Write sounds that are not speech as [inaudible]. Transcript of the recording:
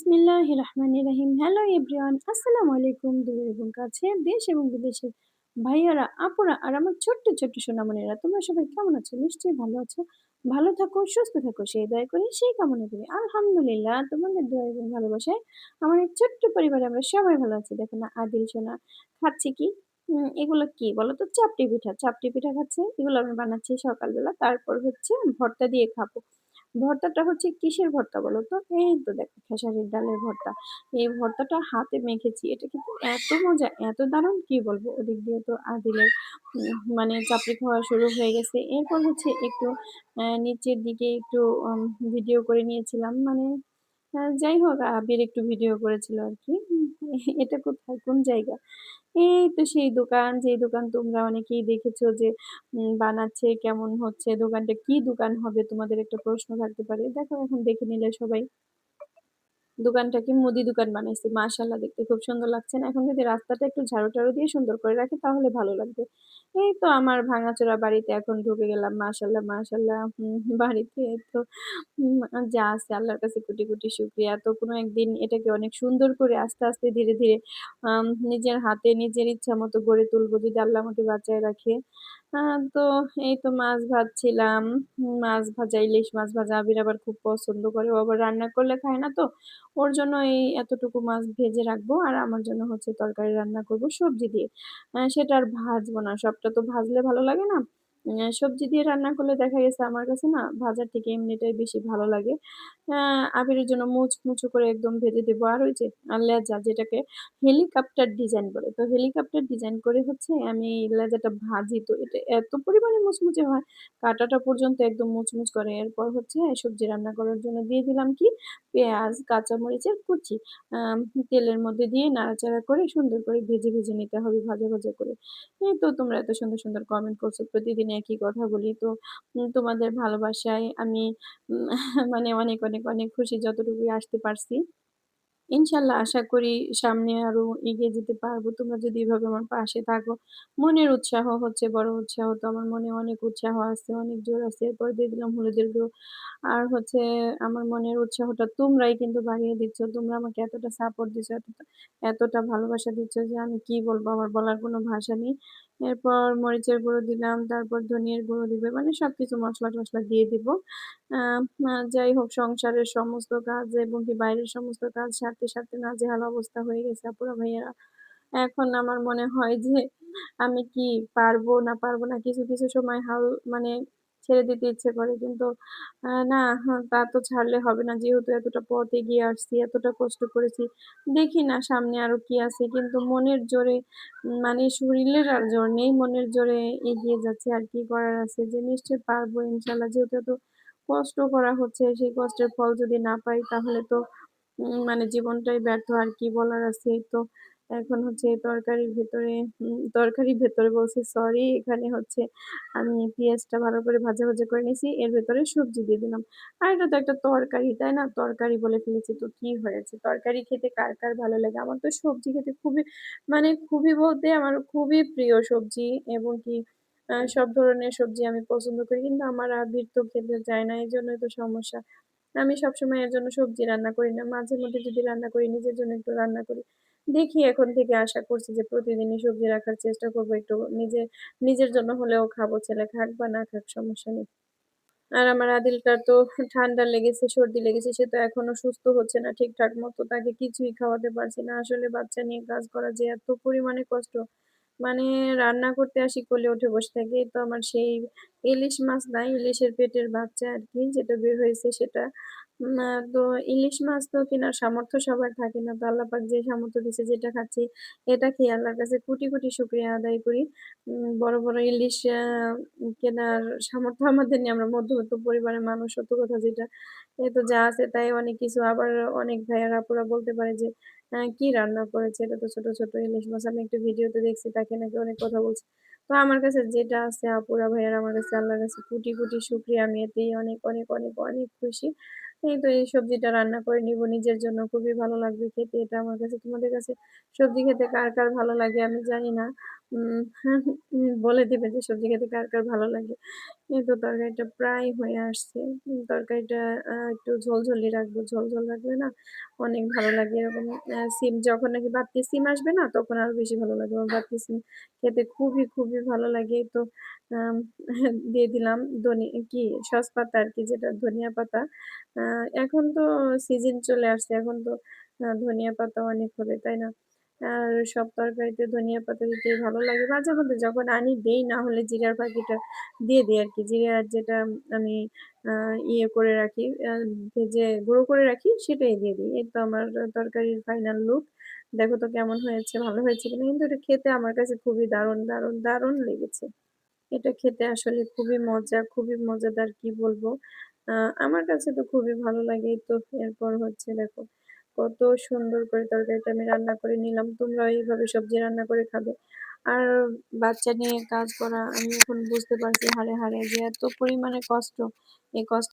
বিসমিল্লাহ রহমানির রহিম। Hello everyone আসসালামু আলাইকুম দূরের এবং কাছের দেশ এবং বিদেশের ভাইয়ারা, আপুরা আর আমার ছোট্ট ছোট্ট সোনামণিরা। তোমরা সবাই কেমন আছো? নিশ্চয়ই ভালো আছো। ভালো থাকো, সুস্থ থাকো, সেই দয়া করি, সেই কামনা করি। আলহামদুলিল্লাহ, তোমাদের দয়া এবং ভালোবাসায় আমার এই ছোট্ট পরিবারে আমরা সবাই ভালো আছি। দেখো না, আদিল, সোনা, খাচ্ছি কি? এগুলো কি বলো তো চাপটি পিঠা। চাপটি পিঠা খাচ্ছে, এগুলো আমি বানাচ্ছি সকালবেলা। তারপর হচ্ছে ভর্তা দিয়ে খাব। ভর্তাটা হচ্ছে কিসের ভর্তা বলো তো? এই তো দেখো খেসারির ডালের ভর্তা। এই ভর্তাটা হাতে মেখেছি। এটা কিন্তু এত মজা, এত দারুণ কি বলব। ওদিক দিয়ে তো আদিলের মানে চাপড়ি খাওয়া শুরু হয়ে গেছে। এরপর হচ্ছে একটু নিচের দিকে একটু ভিডিও করে নিয়েছিলাম। মানে যাই হোক আবির একটু ভিডিও করেছিল আরকি। এটা কোথায়? কোন জায়গা? এই তো সেই দোকান, যেই দোকান তোমরা অনেকেই দেখেছ যে বানাচ্ছে, কেমন হচ্ছে, দোকানটা কি দোকান হবে? তোমাদের একটা প্রশ্ন থাকতে পারে। দেখো এখন দেখে নিলে সবাই। দোকানটাকে মুদি দোকান বানাইছে। মাশাআল্লাহ দেখতে খুব সুন্দর লাগছে না? এখন যদি রাস্তাটা একটু ঝাড়ু-টাড়ু দিয়ে সুন্দর করে রাখে তাহলে ভালো লাগবে। এই তো আমার ভাঙাচোরা বাড়িতে এখন ঢুকে গেলাম। মাশাআল্লাহ হুম, বাড়িতে তো যা আছে আল্লাহর কাছে কোটি, কোটি শুক্রিয়া তো কোনো একদিন এটাকে অনেক সুন্দর করে আস্তে, আস্তে ধীরে, ধীরে নিজের হাতে নিজের ইচ্ছা মতো গড়ে তুলবো যদি আল্লাহ আমাকে বাঁচায় রাখে। তো এই তো মাছ ভাজছিলাম। মাছ ভাজা, ইলিশ মাছ ভাজা আবির আবার খুব পছন্দ করে। ও আবার রান্না করলে খায় না তো। ওর জন্য এই এতটুকু মাছ ভেজে রাখব। আর আমার জন্য হচ্ছে তরকারি রান্না করব সবজি দিয়ে। সেটা আর ভাজবো না। সবটা তো ভাজলে ভালো লাগে না। সবজি দিয়ে রান্না করলে দেখা গেছে আমার কাছে না ভাজার থেকে এমনিটাই বেশি ভালো লাগে। আ আবিরের জন্য মুচমুচে করে একদম ভেজে দেবো। আর ওই যে লেজা যেটাকে হেলিকপ্টার ডিজাইন বলে। তো হেলিকপ্টার ডিজাইন করে হচ্ছে আমি লেজাটা ভাজি। তো এটা এত পরিমাণে মুচমুচে হয়, কাঁটাটা পর্যন্ত একদম মুচমুচ করে। এরপর হচ্ছে সবজি রান্না করার জন্য দিয়ে দিলাম কি পেঁয়াজ, কাঁচামরিচের কুচি। আম তেলের মধ্যে দিয়ে নাড়াচাড়া করে সুন্দর করে ভেজে, ভেজে নিতে হবে ভাজা, ভাজা করে। এই তো তোমরা এত সুন্দর, সুন্দর কমেন্ট করছ। প্রতিদিন একই কথা বলি। তো তোমাদের ভালোবাসায় আমি [laughs] মানে অনেক, অনেক, অনেক খুশি যতটুকুই আসতে পারছি। ইনশাআল্লাহ আশা করি সামনে আরও এগিয়ে যেতে পারব। তোমরা যদি এভাবে আমার পাশে থাকো। মনের উৎসাহ হচ্ছে বড় উৎসাহ। তো আমার মনে অনেক উৎসাহ আছে, অনেক জোর আছে। এরপর দিয়ে দিলাম হলুদের গুঁড়ো। আর হচ্ছে আমার মনের উৎসাহটা তোমরাই কিন্তু বাড়িয়ে দিচ্ছ। তোমরা আমাকে এতটা সাপোর্ট দিচ্ছ, এতটা, এতটা ভালোবাসা দিচ্ছ যে আমি কি বলব আমার বলার কোনো ভাষা নেই। এরপর মরিচের গুঁড়ো দিলাম, তারপর ধনিয়ার গুঁড়ো দিবে মানে সবকিছু মশলা টসলা দিয়ে দিব। যাই হোক সংসারের সমস্ত কাজ এবং কি বাইরের সমস্ত কাজ সারতে, সারতে নাজেহাল অবস্থা হয়ে গেছে আপুরা ভাইয়ারা। এখন আমার মনে হয় যে আমি কি পারব না পারব না কিছু, কিছু সময় হাল মানে ছেড়ে দিতে ইচ্ছে করে। কিন্তু না তা তো ছাড়লে হবে না। যেহেতু এতটা পথ এগিয়ে আসছি, এতটা কষ্ট করেছি। দেখি না সামনে আরও কি আছে। কিন্তু মনের জোরে মানে শরীরের আর জোর নেই। মনের জোরে এগিয়ে যাচ্ছে আর কি করার আছে যে নিশ্চয়ই পারব ইনশাল্লাহ যেহেতু এত কষ্ট করা হচ্ছে, সেই কষ্টের ফল যদি না পাই তাহলে তো মানে জীবনটাই ব্যর্থ। আর কি বলার আছে। তো এখন হচ্ছে তরকারির ভেতরে উম তরকারির ভেতরে বলছি সরি এখানে হচ্ছে আমি পেঁয়াজটা ভালো করে ভাজা, ভাজা করে নিয়েছি। এর ভেতরে সবজি দিয়ে দিলাম। আর এটা তো একটা তরকারি, তাই না? তরকারি বলে ফেলেছি তো কি হয়েছে? তরকারি খেতে কার, কার ভালো লাগে? আমার তো সবজি খেতে খুবই মানে খুবই বলতে আমার খুবই প্রিয় সবজি এবং কি সব ধরনের সবজি আমি পছন্দ করি। কিন্তু আমার আবির তো খেতে চায় না। এজন্যই তো সমস্যা। আমি সবসময় এর জন্য সবজি রান্না করি না। মাঝে মধ্যে যদি রান্না করি নিজের জন্য একটু রান্না করি। দেখি এখন থেকে আশা করছি যে প্রতিদিনই সবজি রাখার চেষ্টা করব একটু নিজে নিজের জন্য হলেও খাব। ছেলে খাক বা না খাক সমস্যা নেই। আর আমার আদিলটার তো ঠান্ডা লেগেছে, সর্দি লেগেছে। সে তো এখনও সুস্থ হচ্ছে না ঠিকঠাক মতো। তাকে কিছুই খাওয়াতে পারছি না। আসলে বাচ্চা নিয়ে কাজ করা যে এত পরিমাণে কষ্ট। মানে রান্না করতে আসি কোলে উঠে বসে থাকি। তো আমার সেই ইলিশ মাছ নাই, ইলিশের পেটের বাচ্চা আর কি যেটা বের হয়েছে সেটা। আ তো ইলিশ মাছ তো কেনার সামর্থ্য সবার থাকে না। তো আল্লাহ পাক যে সামর্থ্য দিছে যেটা খাচ্ছি, এটা খেয়ে আল্লাহর কাছে কোটি, কোটি শুকরিয়া আদায় করি। উম বড়, বড় ইলিশ কেনার সামর্থ্য আমাদের নেই। আমরা মধ্যবিত্ত পরিবারের মানুষ সত্য কথা যেটা। এই তো যা আছে তাই অনেক কিছু আবার অনেক ভাইয়ারা আপুরা বলতে পারে যে, "আ কি রান্না করেছে? এটা তো ছোট, ছোট ইলিশ মাছ।" আমি একটা ভিডিওতে দেখছি তাকে নাকি অনেক কথা বলছে। তো আমার কাছে যেটা আছে আপুরা ভাইয়ারা আমার কাছে আল্লাহর কাছে কোটি, কোটি শুক্রিয়া আমি এতেই অনেক, অনেক, অনেক, অনেক খুশি। এই তো এই সবজিটা রান্না করে নিব নিজের জন্য খুবই ভালো লাগবে খেতে এটা আমার কাছে। তোমাদের কাছে সবজি খেতে কার, কার ভালো লাগে আমি জানি না। উম বলে দিবে যে সবজি খেতে কার, কার ভালো লাগে। এই তো তরকারিটা প্রায় হয়ে আসছে। তরকারিটা একটু ঝোল-ঝোলই রাখব। ঝোল, ঝোল রাখলে না অনেক ভালো লাগে। এরকম সিম যখন নাকি বাড়তি সিম আসবে না তখন আরও বেশি ভালো লাগে আমার সিম খেতে খুবই, খুবই ভালো লাগে। তো [laughs] দিয়ে দিলাম কি আর কি যেটা ধনিয়া পাতা। এখন তো সিজন চলে আসছে। এখন তো ধনিয়া পাতা অনেক হবে, তাই না? আর সব তরকারিতে ধনিয়া পাতা দিতেই ভালো লাগে। মাঝে মধ্যে যখন আনি দেই না হলে জিরার ফাঁকিটা দিয়ে দেই আরকি। জিরার যেটা আমি ইয়ে করে রাখি, ভেজে গুঁড়ো করে রাখি সেটাই দিয়ে দিই। এই তো আমার তরকারির ফাইনাল লুক। দেখো তো কেমন হয়েছে, ভালো হয়েছে কিনা? কিন্তু এটা খেতে আমার কাছে খুবই দারুণ, দারুণ, দারুণ লেগেছে। এটা খেতে আসলে খুবই মজা, খুবই মজাদার কি বলব। আমার কাছে তো খুবই ভালো লাগে। তো এরপর হচ্ছে দেখো কত সুন্দর করে তরকারিটা আমি রান্না করে নিলাম। তোমরা এইভাবে সবজি রান্না করে খাবে। আর বাচ্চা নিয়ে কাজ করা, আমি এখন বুঝতে পারছি হারে হারে যে এত পরিমাণে কষ্ট। এই কষ্ট